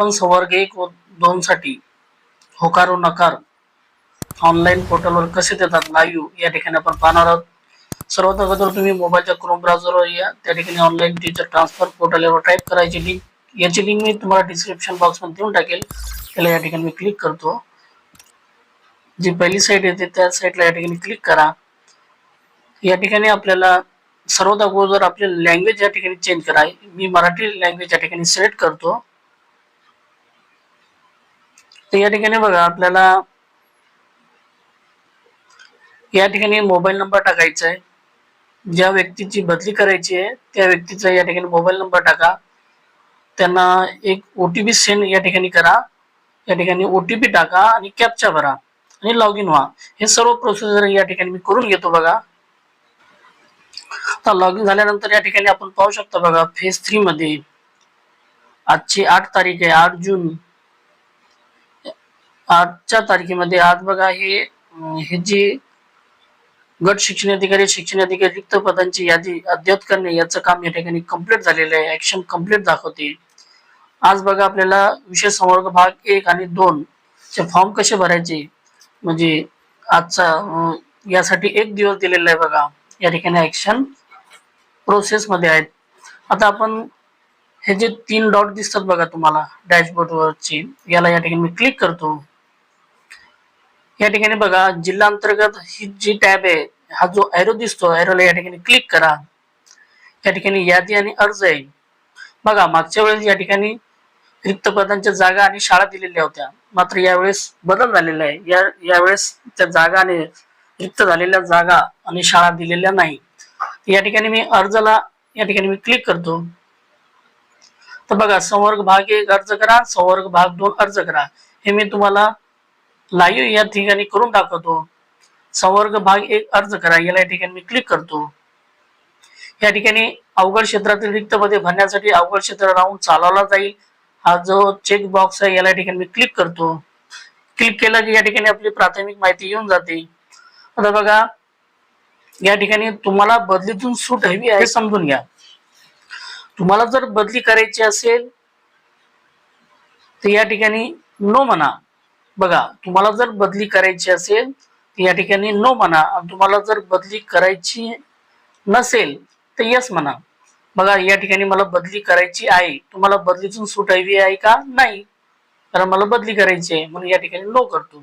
पण संवर्ग एक व दोन साठी. होकार व नकार ऑनलाईन पोर्टलवर कसे देतात लाईव्ह या ठिकाणी आपण पाहणार आहोत. सर्वात अगोदर तुम्ही मोबाईलच्या क्रोम ब्राउझरवर या. त्या ठिकाणी ऑनलाईन टीचर ट्रान्सफर पोर्टल यावर टाईप करायची लिंक याची लिंक मी तुम्हाला डिस्क्रिप्शन बॉक्समध्ये देऊन टाकेल. त्याला या ठिकाणी मी क्लिक करतो. जी पहिली साईट येते त्या साईटला या ठिकाणी क्लिक करा. या ठिकाणी आपल्याला सर्वात अगोदर आपले लँग्वेज या ठिकाणी चेंज करा. मी मराठी लँग्वेज या ठिकाणी सिलेक्ट करतो. तर या ठिकाणी बघा आपल्याला या ठिकाणी मोबाईल नंबर टाकायचा आहे. ज्या व्यक्तीची बदली करायची आहे त्या व्यक्तीचा या ठिकाणी मोबाईल नंबर टाका. त्यांना एक ओ टी पी सेंड या ठिकाणी करा. या ठिकाणी ओ टी पी टाका आणि कॅपचा भरा आणि लॉग इन व्हा. हे सर्व प्रोसिजर या ठिकाणी मी करून घेतो बघा. आता लॉग इन झाल्यानंतर या ठिकाणी आपण पाहू शकतो बघा फेज थ्री मध्ये. आजची आठ तारीख आहे आठ जून. आजच्या तारखेमध्ये. आज बघा हे हे जी गट शिक्षण अधिकारी शिक्षण अधिकारी रिक्त पदांची यादी अद्ययावत करणे याचं काम या ठिकाणी कंप्लीट झालेलं आहे. ऍक्शन कंप्लीट दाखवते. आज बघा आपल्याला विशेष संवर्ग भाग एक आणि दोन चे फॉर्म कसे भरायचे? म्हणजे आजचा यासाठी एक दिवस दिलेला आहे बघा. या ठिकाणी ऍक्शन प्रोसेस मध्ये आहेत. आता आपण हे जे तीन डॉट दिसतात बघा तुम्हाला डॅशबोर्ड वरची याला या ठिकाणी मी क्लिक करतो. या ठिकाणी बघा जिल्हा अंतर्गत ही जी टॅब आहे हा जो एरो दिसतो एरोला या ठिकाणी क्लिक करा. या ठिकाणी यादी आणि अर्ज आहे. बघा मागच्या वेळेस या ठिकाणी रिक्त पदांच्या जागा आणि शाळा दिलेल्या होत्या. मात्र यावेळेस बदल झालेला आहे. या यावेळेस त्या जागा आणि रिक्त झालेल्या जागा आणि शाळा दिलेल्या नाही. या ठिकाणी मी अर्जाला या ठिकाणी मी क्लिक करतो. तर बघा संवर्ग भाग एक अर्ज करा संवर्ग भाग दोन अर्ज करा. हे मी तुम्हाला लाईव्ह या ठिकाणी करून दाखवतो. संवर्ग भाग एक अर्ज करा. याला या ठिकाणी मी क्लिक करतो. या ठिकाणी अवघड क्षेत्रातील रिक्त पदे भरण्यासाठी अवघड क्षेत्र राहून चालवला जाईल. हा जो चेक बॉक्स आहे याला या ठिकाणी मी क्लिक करतो. क्लिक केला की या ठिकाणी आपली प्राथमिक माहिती येऊन जाते. आता बघा या ठिकाणी तुम्हाला बदलीतून सूट हवी आहे समजून घ्या. तुम्हाला जर बदली करायची असेल तर या ठिकाणी नो म्हणा. बघा तुम्हाला जर बदली करायची असेल तर या ठिकाणी नो म्हणा. तुम्हाला जर बदली करायची नसेल तर यस म्हणा. बघा या ठिकाणी मला बदली करायची आहे. तुम्हाला बदलीतून सूट हवी आहे का? नाही. कारण मला बदली करायची आहे. म्हणून या ठिकाणी नो करतो.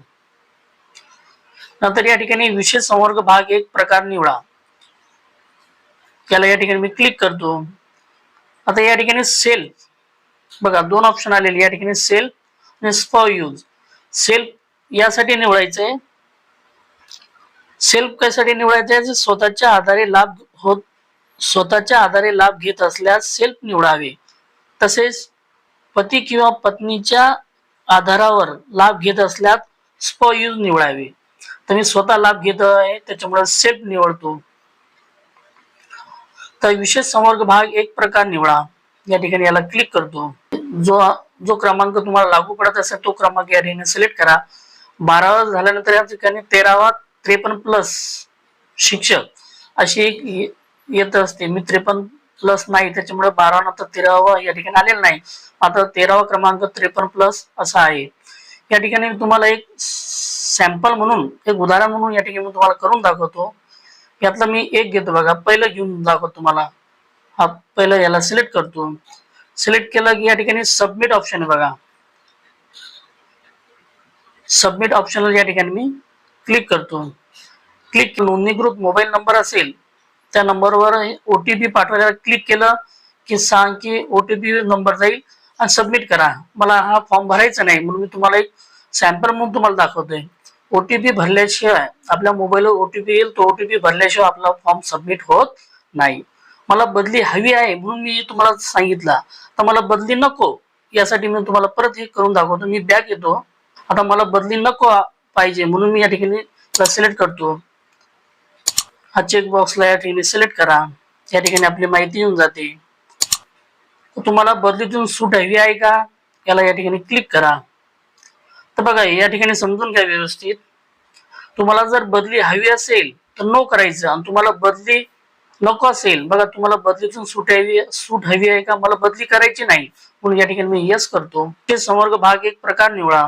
नंतर या ठिकाणी विशेष संवर्ग भाग एक प्रकार निवडा. याला या ठिकाणी मी क्लिक करतो. आता या ठिकाणी सेल बघा दोन ऑप्शन आलेले. या ठिकाणी सेल आणि स्प यूज सेल्फ यासाठी निवडायचं. आहे सेल्फ कशासाठी निवडायचं? आहे स्वतःच्या आधारे लाभ होत स्वतःच्या आधारे लाभ घेत असल्यास सेल्फ निवडावे. तसेच पती किंवा पत्नीच्या आधारावर लाभ घेत असल्यास स्प यूज निवडावे. तर मी स्वतः लाभ घेत आहे त्याच्यामुळे सेल्फ निवडतो. तर विशेष संवर्ग भाग एक प्रकार निवडा. या ठिकाणी याला क्लिक करतो. जो जो क्रमांक तुम्हाला लागू पडत असेल तो क्रमांक या ठिकाणी सिलेक्ट करा. बारावा झाल्यानंतर या ठिकाणी तेरावा त्रेपन्न प्लस शिक्षक अशी एक येत असते. मी त्रेपन्न प्लस नाही त्याच्यामुळे बारावा नंतर तेरावा या ठिकाणी आलेला नाही. आता तेरावा क्रमांक त्रेपन्न प्लस असा आहे. या ठिकाणी तुम्हाला एक सॅम्पल म्हणून एक उदाहरण म्हणून या ठिकाणी मी तुम्हाला करून दाखवतो. यातलं मी एक घेतो बघा. पहिलं घेऊन दाखवतो तुम्हाला. हा पहिलं याला सिलेक्ट करतो. सिलेक्ट केलं की या ठिकाणी सबमिट ऑप्शन आहे बघा. सबमिट ऑप्शनला या ठिकाणी मी क्लिक करतो. क्लिक नोंदणीकृत मोबाईल नंबर असेल त्या नंबरवर ओ टी पी पाठवायला क्लिक केलं की सांग की ओ टी पी नंबर जाईल आणि सबमिट करा. मला हा फॉर्म भरायचा नाही म्हणून मी तुम्हाला एक सॅम्पल म्हणून तुम्हाला दाखवतोय. ओ टी पी भरल्याशिवाय आपल्या मोबाईलवर ओ टी पी येईल तो ओ टी पी भरल्याशिवाय आपला फॉर्म सबमिट होत नाही. मला बदली हवी आहे म्हणून मी तुम्हाला सांगितलं. तर मला बदली नको. यासाठी मी तुम्हाला परत हे करून दाखवतो. मी बॅक येतो आता मला बदली नको पाहिजे म्हणून मी या ठिकाणी सिलेक्ट करतो. हा चेक बॉक्सला या ठिकाणी सिलेक्ट करा. या ठिकाणी आपली माहिती येऊन जाते. तुम्हाला बदलीतून सूट हवी आहे का? याला या ठिकाणी क्लिक करा. तर बघा या ठिकाणी समजून घ्या व्यवस्थित. तुम्हाला जर बदली हवी असेल तर नो करायचं. आणि तुम्हाला बदली नको असेल. बघा तुम्हाला बदलीतून सूट हवी सूट हवी आहे का? मला बदली करायची नाही. म्हणून या ठिकाणी मी यस करतो. ते समवर्ग भाग एक प्रकार निवडा.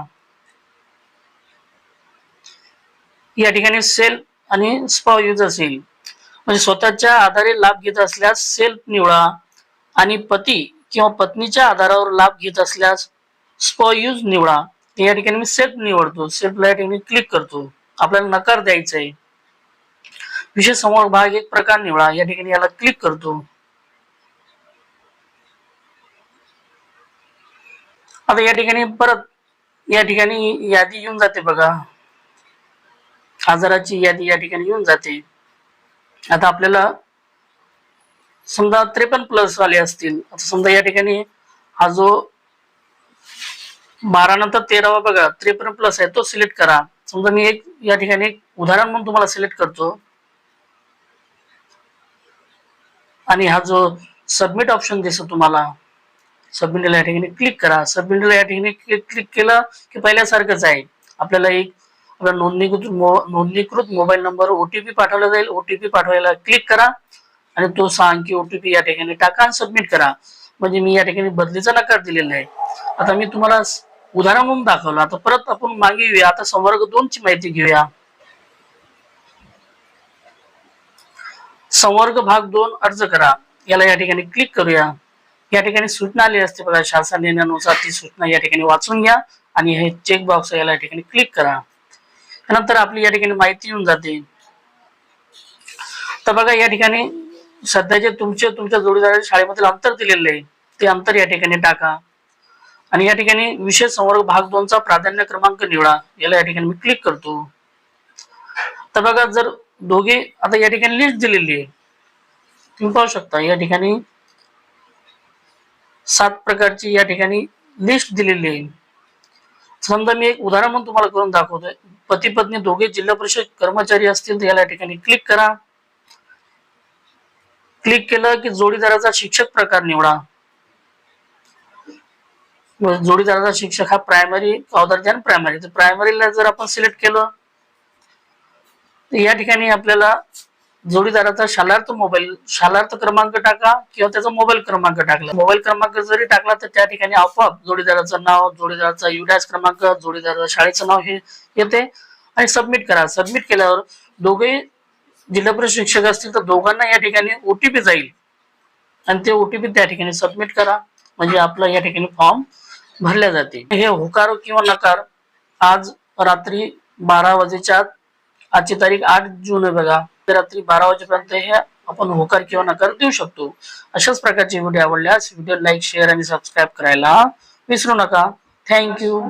या ठिकाणी सेल्फ आणि स्पॉ यूज असेल. म्हणजे स्वतःच्या आधारे लाभ घेत असल्यास सेल्फ निवडा आणि पती किंवा पत्नीच्या आधारावर लाभ घेत असल्यास स्पॉ यूज निवडा. या ठिकाणी मी सेल्फ निवडतो. सेल्फला या ठिकाणी क्लिक करतो. आपल्याला नकार द्यायचा आहे विशेष समोर भाग एक प्रकार निवडा. या ठिकाणी याला क्लिक करतो. आता या ठिकाणी परत या ठिकाणी यादी येऊन जाते बघा. आजाराची यादी या ठिकाणी येऊन जाते. आता आपल्याला समजा त्रेपन्न प्लस आले असतील. आता समजा या ठिकाणी हा जो बारा नंतर तेरावा बघा त्रेपन्न प्लस आहे तो सिलेक्ट करा. समजा मी एक या ठिकाणी एक उदाहरण म्हणून तुम्हाला सिलेक्ट करतो. आणि हा जो सबमिट ऑप्शन दिसतो तुम्हाला सबमिटला या ठिकाणी क्लिक करा. सबमिटला या ठिकाणी क्लिक केलं की पहिल्यासारखंच आहे. आपल्याला एक आपला नोंदणीकृत नोंदणीकृत मोबाईल नंबर ओटीपी पाठवला जाईल. ओटीपी पाठवायला क्लिक करा आणि तो सांग की ओटीपी या ठिकाणी टाका आणि सबमिट करा. म्हणजे मी या ठिकाणी बदलीचा नकार दिलेला आहे. आता मी तुम्हाला उदाहरण म्हणून दाखवलं. आता परत आपण मागे येऊया. आता संवर्ग दोनची माहिती घेऊया. संवर्ग भाग दोन अर्ज करा. याला या ठिकाणी क्लिक करूया. या ठिकाणी सूचना आली असते बघा शासन निर्णयानुसार ती सूचना या ठिकाणी वाचून घ्या आणि हे चेक बॉक्स याला या ठिकाणी क्लिक करा. त्यानंतर आपली या ठिकाणी माहिती येऊन जाते. तर बघा या ठिकाणी सध्याचे तुमचे तुमच्या जोडीदाराच्या शाळेमधील अंतर दिलेले आहे ते अंतर या ठिकाणी टाका. आणि या ठिकाणी विशेष संवर्ग भाग दोनचा प्राधान्य क्रमांक निवडा. याला या ठिकाणी मी क्लिक करतो. तर बघा जर दोघे आता या ठिकाणी लिस्ट दिलेली आहे. तुम्ही पाहू शकता या ठिकाणी सात प्रकारची या ठिकाणी लिस्ट दिलेली आहे. समजा मी एक उदाहरण म्हणून तुम्हाला करून दाखवतोय. पती पत्नी दोघे जिल्हा परिषद कर्मचारी असतील तर याला या ठिकाणी क्लिक करा. क्लिक केलं की जोडीदाराचा शिक्षक प्रकार निवडा. जोडीदाराचा शिक्षक हा प्रायमरी अवधार्थ प्रायमरी तर प्रायमरीला जर आपण सिलेक्ट केलं या ठिकाणी आपल्याला जोडीदाराचा शालार्थ मोबाईल शालार्थ क्रमांक टाका किंवा त्याचा मोबाईल क्रमांक टाकला. मोबाईल क्रमांक जरी टाकला तर त्या ठिकाणी आपोआप जोडीदाराचं नाव जोडीदाराचा युडॅस क्रमांक जोडीदाराचं शाळेचं नाव हे येते आणि सबमिट करा. सबमिट केल्यावर दोघे जिल्हा परिषद शिक्षक असतील तर दोघांना या ठिकाणी ओटीपी जाईल. आणि ते ओटीपी त्या ठिकाणी सबमिट करा. म्हणजे आपला या ठिकाणी फॉर्म भरल्या जाते हे होकार किंवा नकार आज रात्री बारा वाजेच्या आजची तारीख आठ जून आहे बघा. रात्री बारा वाजेपर्यंत हे आपण होकार किंवा नकार देऊ शकतो. अशाच प्रकारचे व्हिडिओ आवडल्यास व्हिडिओ लाईक शेअर आणि सबस्क्राईब करायला विसरू नका. थँक्यू.